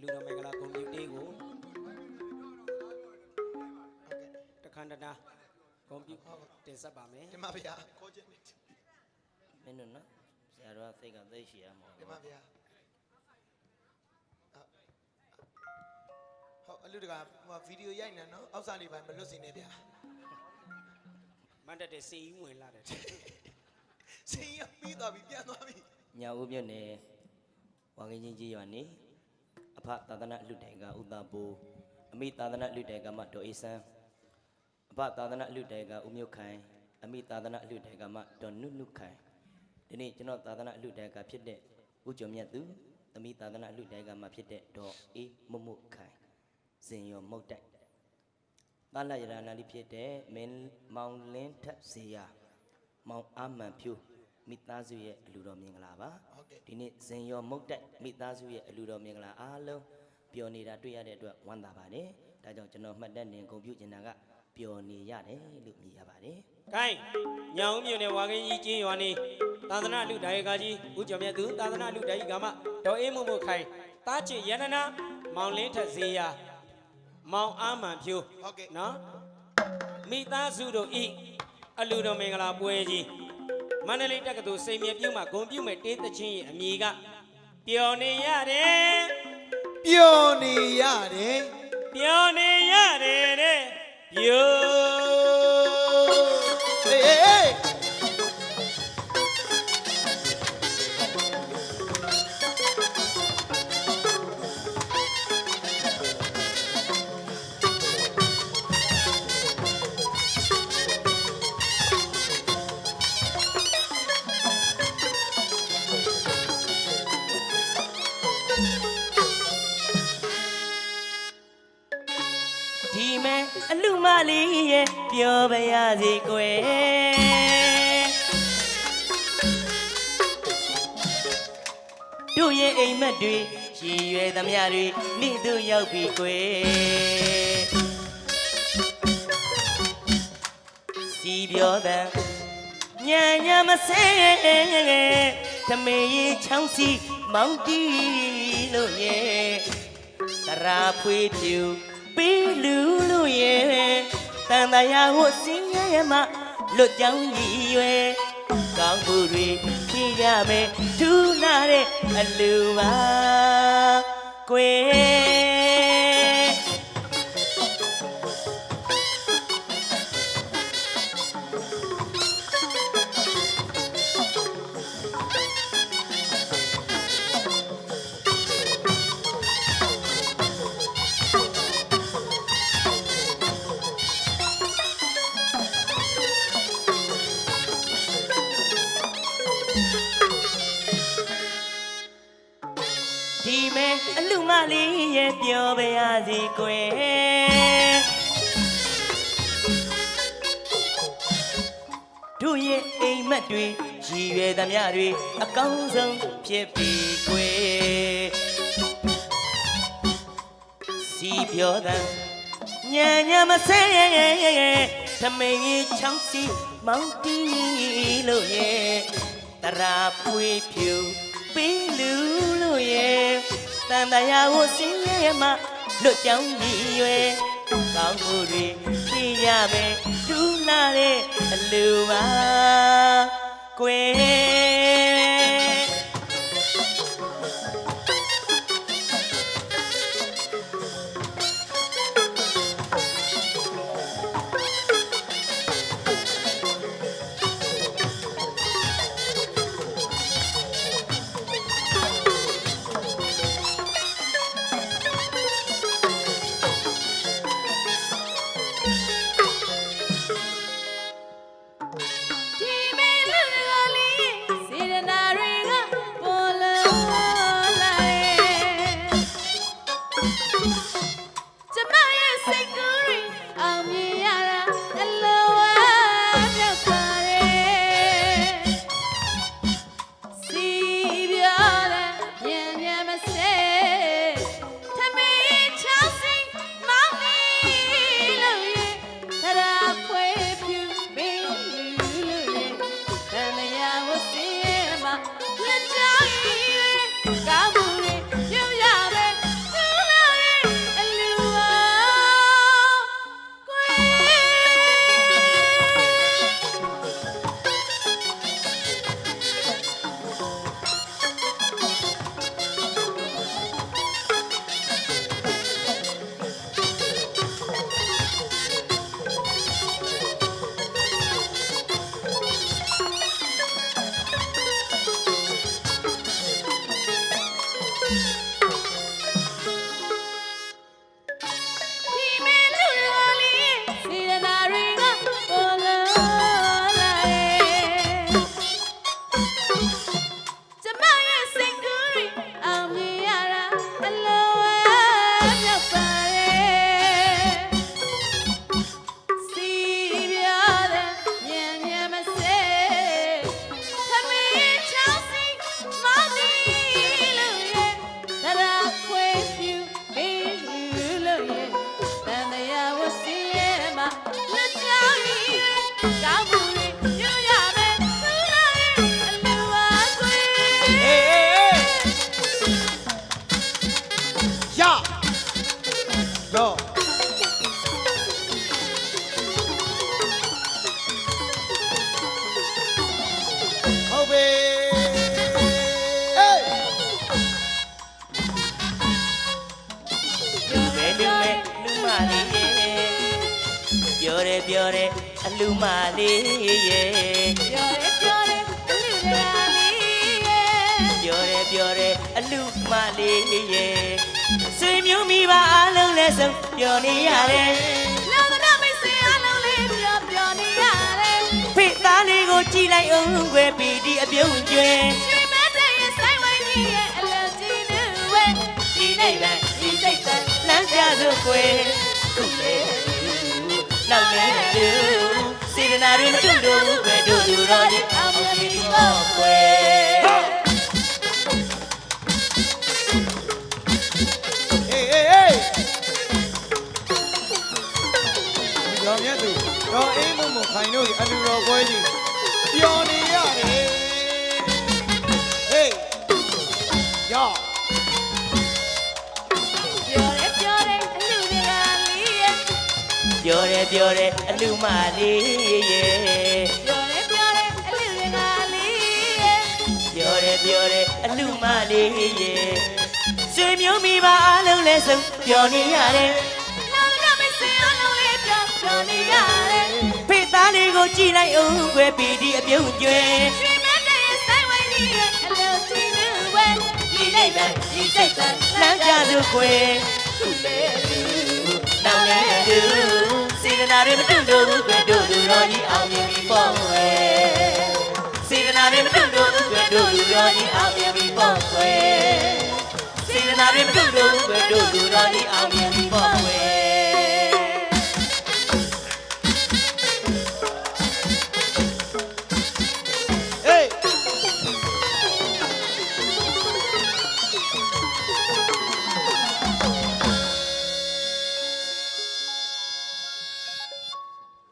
လူတော်မင်္ဂလာကွန်ပျူတာကိုတခါတနာကွန်ပျူတာတင်ဆက်ပါမယ်ဒီမှာဗျာခေါ်ခြင်းနေမင်းတို့နော်ဆရာတော်ကစိတ်ကသိရှိရမှာဒီမှာဗျာဟုတ်အလူတကဟိုဗီဒီယိုရိုက်နေနော်အောက်စားလေးပိုင်းမလွတ်စင်နေဗျာမန်တက်တဲ့စီဦးဝင်လာတယ်စင်ရပြီးသွားပြီပြန်သွားပြီညာဦးမြို့နယ်ဝါကင်းချင်းကြီးရွာနေ အဖသာသနာလူတိုင်ကဥတာပူအမိသာသနာလူတိုင်ကမဒေါ်အေးဆန်းအဖသာသနာလူတိုင်ကဦးမြုပ်ခိုင်အမိသာသနာလူတိုင်ကမဒေါ်နုနုခိုင်ဒီနေ့ကျွန်တော်သာသနာလူတိုင်ကဖြစ်တဲ့ဦးကျော်မြတ်သူအမိသာသနာလူတိုင်ကမဖြစ်တဲ့ဒေါ်အေးမမုတ်ခိုင်ဇင်ရောမုတ်တိုက်သာလရဏနာလိဖြစ်တဲ့မင်းမောင်လင်းထက်စီယာမောင်အာမန်ဖြူ မိသားစုရဲ့အလူတော်မင်္ဂလာပါဟုတ်ကဲ့ဒီနေ့ဇင်ရောမုတ်တက်မိသားစုရဲ့အလူတော်မင်္ဂလာအားလုံးပျော်နေတာတွေ့ရတဲ့အတွက်ဝမ်းသာပါတယ်ဒါကြောင့်ကျွန်တော်မှတ်တမ်းတင်ဂုဏ်ပြုကျင်တာကပျော်နေရတယ်လို့မြည်ရပါတယ်။ကိုင်းညောင်မြို့နယ်ဝါကင်းကြီးကျင်းရွာနေသာသနာလူဒါယကကြီးဦးကျော်မြတ်သူသာသနာလူဒါယကမဒေါ်အေးမုံမုတ်ခိုင်တားချစ်ရတနာမောင်လင်းထက်ဇေယျမောင်အာမန်ဖြိုးဟုတ်ကဲ့နော်မိသားစုတို့ဤအလူတော်မင်္ဂလာပွဲကြီး မန္တလေးတက္ကသိုလ်စိန်မြေပြုံးမှာဂုံပြုံးမဲ့တေးသချင်းရဲ့အမည်ကပျော်နေရတယ်ပျော်နေရတယ်ပျော် ဒီမဲ့အလူမလေးရဲ့ပျော်ပါရစေကွယ်တို့ရဲ့အိမ်မက်တွေရည်ရွယ်သမျှတွေနေ့သို့ရောက်ပြီကွယ်စီပြောတဲ့ညံညံမဆဲတမေကြီးချောင်းစီမောင်းတီလို့ရဲ့တရာဖွေးပြူ ပေးလူလို့ရဲ့တန်တရာဝတ်စင်းရရမလွတ်ကြောင်းကြီးရွယ်ကောင်းမှုတွေဖြည့်ရမယ်ဒူနာတဲ့အလူပါကွယ် လူမလေးရဲ့ပြောပါရစီကွယ်တို့ရဲ့အိမ်မက်တွေရည်ရွယ်သမျှတွေအကောင်းဆုံးဖြစ်ပြီကွယ်စီပြောတဲ့ညံညံမဆဲသမင်ကြီးချောင်းစီမောင်းတီလို့ရဲ့တရာပွေဖြူပေးလူလို့ရဲ့ တန်တရာဝစင်းရဲ့မလွတ်ကြောင်းကြီးရွယ်ကောင်းမှုတွေပြရမယ်ဒူးလာတဲ့အလူပါကွယ် ပြောတယ်အလူမလေးရဲ့ပြောတယ်ပြောတယ်အလူတွေကလေးရဲ့ပြောတယ်ပြောတယ်အလူမလေးရဲ့ဆွေမျိုးမိဘအားလုံးလည်းဆုံးပြောနေရတယ်လောကနာမိတ်ဆွေအလုံးလေးပြောပြောနေရတယ်ဖေသားလေးကိုကြည်လိုက်အောင်ခွဲပြီးဒီအပြုံးကျွ စေရနာတွေမတူလို့ပဲတို့လူတော်ကြီးအောင်မြင်ပြီးတော့ခွေဟေးဟေးဟေးရောင်မြတ်သူတော့အေးမုံမခိုင်တို့ရဲ့အလူတော်ပွဲကြီးပျော်နေ ပြောတယ်ပြောတယ်အလူမလေးရဲ့ပြောတယ်ပြောတယ်အလူတွေကလေးရဲ့ပြောတယ်ပြောတယ်အလူမလေးရဲ့ဆွေမျိုးမိဘအားလုံးလည်းဆုံးပြောနေရတယ်လောကနာမိတ်ဆွေအလုံးလေးပြောပြောနေရတယ်ဖေသားလေးကိုကြည်လိုက်အောင်ခွဲပြီးဒီအပြုံးကျွင်းရွှေမဲတဲ့ရဲ့ဆိုင်ဝိုင်းကြီးရဲ့အလုံးကြီးနူဝဲဒီနေ့ပဲဒီစိတ်သက်လမ်းကြစို့ခွေခုလေလူနောက်နေလူစေရနာ တွေမတူလို့ပဲတို့လူတော်ကြီးအောင်မြင်ပြီးပေါ့ဝဲစေရနာတွေမတူလို့ပဲတို့လူတော်ကြီးအောင်မြင်ပြီးပေါ့ဝဲစေရနာတွေမတူလို့ပဲတို့လူတော်ကြီးအောင်မြ